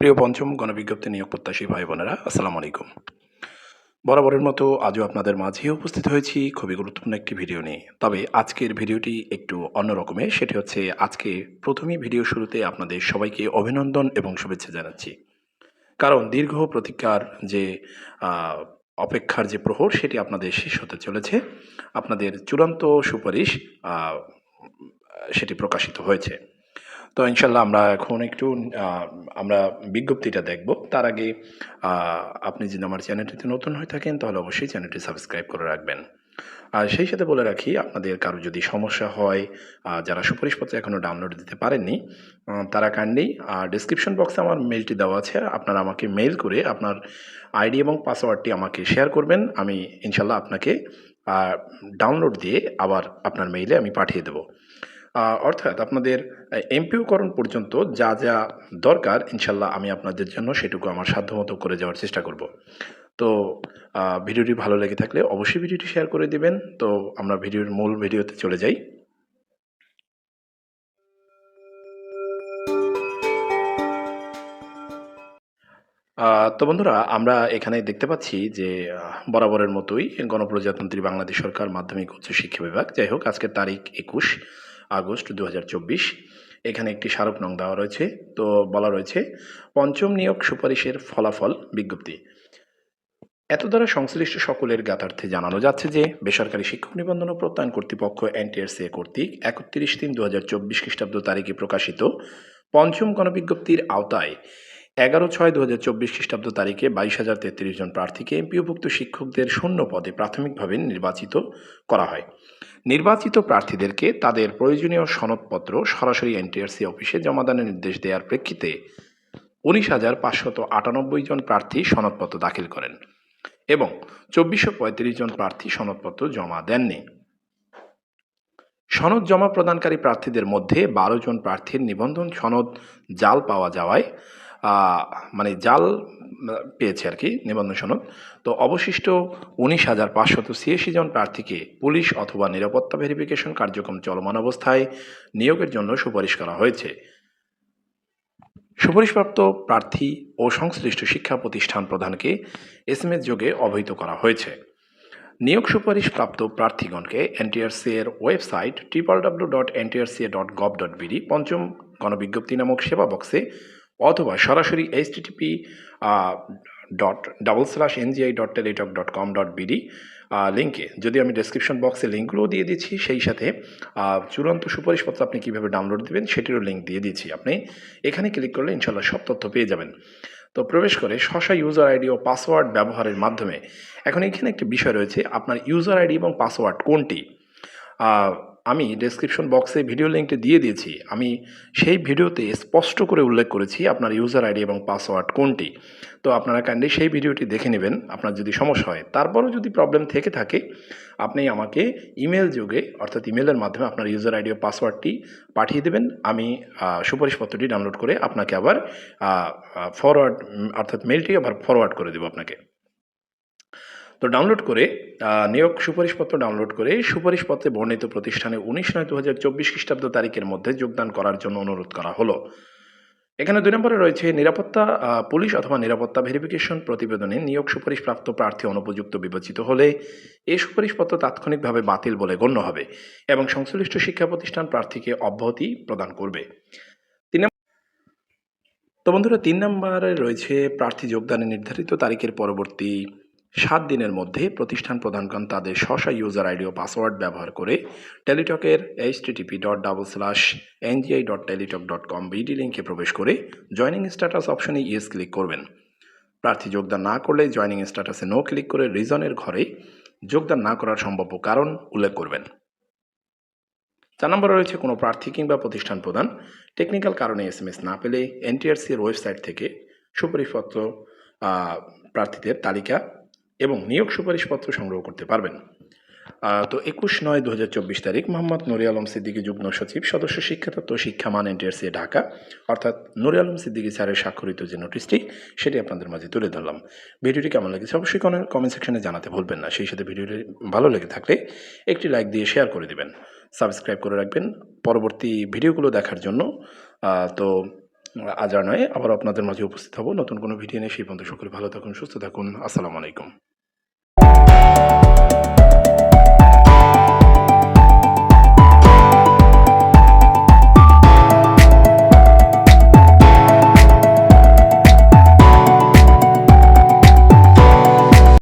প্রিয় পঞ্চম গণবিজ্ঞপ্তি নিয়োগ প্রত্যাশী ভাই বোনেরা, আসসালামু আলাইকুম। বরাবরের মতো আজও আপনাদের মাঝে উপস্থিত হয়েছি খুবই গুরুত্বপূর্ণ একটি ভিডিও নিয়ে। তবে আজকের ভিডিওটি একটু অন্য রকমের সেটি হচ্ছে আজকে প্রথমেই ভিডিও শুরুতে আপনাদের সবাইকে অভিনন্দন এবং শুভেচ্ছা জানাচ্ছি। কারণ দীর্ঘ প্রতীক্ষার যে অপেক্ষার যে প্রহর, সেটি আপনাদের শেষ হতে চলেছে। আপনাদের চূড়ান্ত সুপারিশ সেটি প্রকাশিত হয়েছে। তো ইনশাল্লাহ আমরা এখন একটু আমরা বিজ্ঞপ্তিটা দেখব। তার আগে আপনি যদি আমার চ্যানেলটিতে নতুন হয়ে থাকেন, তাহলে অবশ্যই চ্যানেলটি সাবস্ক্রাইব করে রাখবেন। আর সেই সাথে বলে রাখি, আপনাদের কারও যদি সমস্যা হয় যারা সুপারিশপত্র এখনও ডাউনলোড দিতে পারেননি তারা কাইন্ডলি ডিসক্রিপশন বক্সে আমার মেলটি দেওয়া আছে। আপনারা আমাকে মেল করে আপনার আইডি এবং পাসওয়ার্ডটি আমাকে শেয়ার করবেন। আমি ইনশাল্লাহ আপনাকে ডাউনলোড দিয়ে আবার আপনার মেইলে আমি পাঠিয়ে দেবো। অর্থাৎ আপনাদের এমপিওকরণ পর্যন্ত যা যা দরকার, ইনশাল্লাহ আমি আপনাদের জন্য সেটুকু আমার সাধ্যমতো করে যাওয়ার চেষ্টা করব। তো ভিডিওটি ভালো লেগে থাকলে অবশ্যই ভিডিওটি শেয়ার করে দিবেন। তো, আমরা ভিডিওর মূল ভিডিওতে চলে যাই। তো বন্ধুরা, আমরা এখানে দেখতে পাচ্ছি যে বরাবরের মতোই গণপ্রজাতন্ত্রী বাংলাদেশ সরকার মাধ্যমিক উচ্চ শিক্ষা বিভাগ। যাই হোক, আজকের তারিখ একুশ। আগস্ট দু হাজার চব্বিশ। এখানে একটি স্মারক নং দেওয়া রয়েছে। তো বলা রয়েছে, পঞ্চম নিয়োগ সুপারিশের ফলাফল বিজ্ঞপ্তি। এত দ্বারা সংশ্লিষ্ট সকলের জ্ঞাতার্থে জানানো যাচ্ছে যে, বেসরকারি শিক্ষক নিবন্ধন ও প্রত্যয়ন কর্তৃপক্ষ এনটিএসএ কর্তৃক একত্রিশ তিন দু হাজার চব্বিশ খ্রিস্টাব্দ তারিখে প্রকাশিত পঞ্চম গণবিজ্ঞপ্তির আওতায় এগারো ছয় দু হাজার চব্বিশ খ্রিস্টাব্দ তারিখে বাইশ হাজার তেত্রিশ জন প্রার্থীকে এমপিওভুক্ত শিক্ষকদের শূন্য পদে প্রাথমিকভাবে নির্বাচিত করা হয়। নির্বাচিত প্রার্থীদেরকে তাদের প্রয়োজনীয় সনদপত্র সরাসরি এনটিআরসি অফিসে জমাদানের নির্দেশ দেওয়ার প্রেক্ষিতে উনিশ হাজার পাঁচশত আটানব্বই জন প্রার্থী সনদপত্র দাখিল করেন এবং চব্বিশশো পঁয়ত্রিশ জন প্রার্থী সনদপত্র জমা দেননি। সনদ জমা প্রদানকারী প্রার্থীদের মধ্যে বারো জন প্রার্থীর নিবন্ধন সনদ জাল পাওয়া যাওয়ায় মানে জাল পেয়েছে আর কি নিবন্ধন সনদ। তো অবশিষ্ট উনিশ হাজার পাঁচশত ছিয়াশি জন প্রার্থীকে পুলিশ অথবা নিরাপত্তা ভেরিফিকেশন কার্যক্রম চলমান অবস্থায় নিয়োগের জন্য সুপারিশ করা হয়েছে। সুপারিশপ্রাপ্ত প্রার্থী ও সংশ্লিষ্ট শিক্ষা প্রতিষ্ঠান প্রধানকে এসএমএস যোগে অবহিত করা হয়েছে। নিয়োগ সুপারিশ প্রাপ্ত প্রার্থীগণকে এনটিআরসি এর website triple W dot NTRCA dot gov dot BD পঞ্চম গণবিজ্ঞপ্তি নামক সেবা বক্সে অথবা সরাসরি H TTP dot double slash NGI dot Teletalk dot com dot BD লিঙ্কে যদি আমি ডেসক্রিপশন বক্সে লিঙ্কগুলোও দিয়ে দিচ্ছি, সেই সাথে চূড়ান্ত সুপারিশপত্র আপনি কীভাবে ডাউনলোড দেবেন, সেটিরও লিঙ্ক দিয়ে দিচ্ছি আপনি। এখানে ক্লিক করলে ইনশাল্লাহ সব তথ্য পেয়ে যাবেন। তো প্রবেশ করে শশা ইউজার আইডি ও পাসওয়ার্ড ব্যবহারের মাধ্যমে। এখন এখানে একটি বিষয় রয়েছে, আপনার ইউজার আইডি এবং পাসওয়ার্ড কোনটি? আমি ডেসক্রিপশন বক্সে ভিডিও লিঙ্কটি দিয়ে দিয়েছি। আমি সেই ভিডিওতে স্পষ্ট করে উল্লেখ করেছি আপনার ইউজার আইডি এবং পাসওয়ার্ড কোনটি। তো আপনারা কাইন্ডলি সেই ভিডিওটি দেখে নেবেন, আপনার যদি সমস্যা হয়। তারপরও যদি প্রবলেম থেকে থাকে, আপনি আমাকে ইমেল যোগে, অর্থাৎ ইমেলের মাধ্যমে আপনার ইউজার আইডি ও পাসওয়ার্ডটি পাঠিয়ে দেবেন। আমি সুপারিশপত্রটি ডাউনলোড করে আপনাকে আবার ফরওয়ার্ড অর্থাৎ মেলটি আবার ফরওয়ার্ড করে দেবো আপনাকে। তো ডাউনলোড করে নিয়োগ সুপারিশপত্র ডাউনলোড করে সুপারিশপত্রে বর্ণিত প্রতিষ্ঠানে উনিশ নয় দু হাজার চব্বিশ খ্রিস্টাব্দ তারিখের মধ্যে যোগদান করার জন্য অনুরোধ করা হলো। এখানে দুই নম্বরে রয়েছে নিরাপত্তা পুলিশ অথবা নিরাপত্তা ভেরিফিকেশন প্রতিবেদনে নিয়োগ সুপারিশপ্রাপ্ত প্রার্থী অনুপযুক্ত বিবেচিত হলে এই সুপারিশপত্র তাৎক্ষণিকভাবে বাতিল বলে গণ্য হবে এবং সংশ্লিষ্ট শিক্ষা প্রতিষ্ঠান প্রার্থীকে অব্যাহতি প্রদান করবে। তো বন্ধুরা, তিন নম্বরে রয়েছে প্রার্থী যোগদানের নির্ধারিত তারিখের পরবর্তী সাত দিনের মধ্যে প্রতিষ্ঠান প্রধানগণ তাদের স্বশা ইউজার আইডি ও পাসওয়ার্ড ব্যবহার করে টেলিটকের H TTP dot double slash NGI dot Teletalk dot com BD লিঙ্কে প্রবেশ করে জয়নিং স্ট্যাটাস অপশনে ইয়েস ক্লিক করবেন। প্রার্থী যোগদান না করলে জয়নিং স্ট্যাটাসে নো ক্লিক করে রিজনের ঘরে যোগদান না করার সম্ভাব্য কারণ উল্লেখ করবেন। চার নম্বরে রয়েছে কোনো প্রার্থী কিংবা প্রতিষ্ঠান প্রদান। টেকনিক্যাল কারণে এস এম এস না পেলে এনটিআরসি এর ওয়েবসাইট থেকে সুপারিশপত্র আহ, প্রার্থীদের তালিকা এবং নিয়োগ সুপারিশপত্র সংগ্রহ করতে পারবেন। তো একুশ নয় দু তারিখ মোহাম্মদ নুরি আলম সিদ্দিকী যুগ্ম সচিব, সদস্য শিক্ষাতত্ত্ব শিক্ষামান এনটিআরসি ঢাকা। অর্থাৎ নুরি আলম সিদ্দিকী স্যারের স্বাক্ষরিত যে নোটিশটি, সেটি আপনাদের মাঝে তুলে ধরলাম। ভিডিওটি কেমন লেগেছে অবশ্যই কমেন্ট সেকশনে জানাতে ভুলবেন না। সেই সাথে ভিডিওটি ভালো লেগে থাকলে একটি লাইক দিয়ে শেয়ার করে দিবেন। সাবস্ক্রাইব করে রাখবেন। পরবর্তী ভিডিওগুলো দেখার জন্য তো আজ আর নয় আবার আপনাদের মাঝে উপস্থিত হব। নতুন কোনো ভিডিও নিয়ে, সেই পর্যন্ত সকলে ভালো থাকুন, সুস্থ থাকুন। আসসালামু আলাইকুম।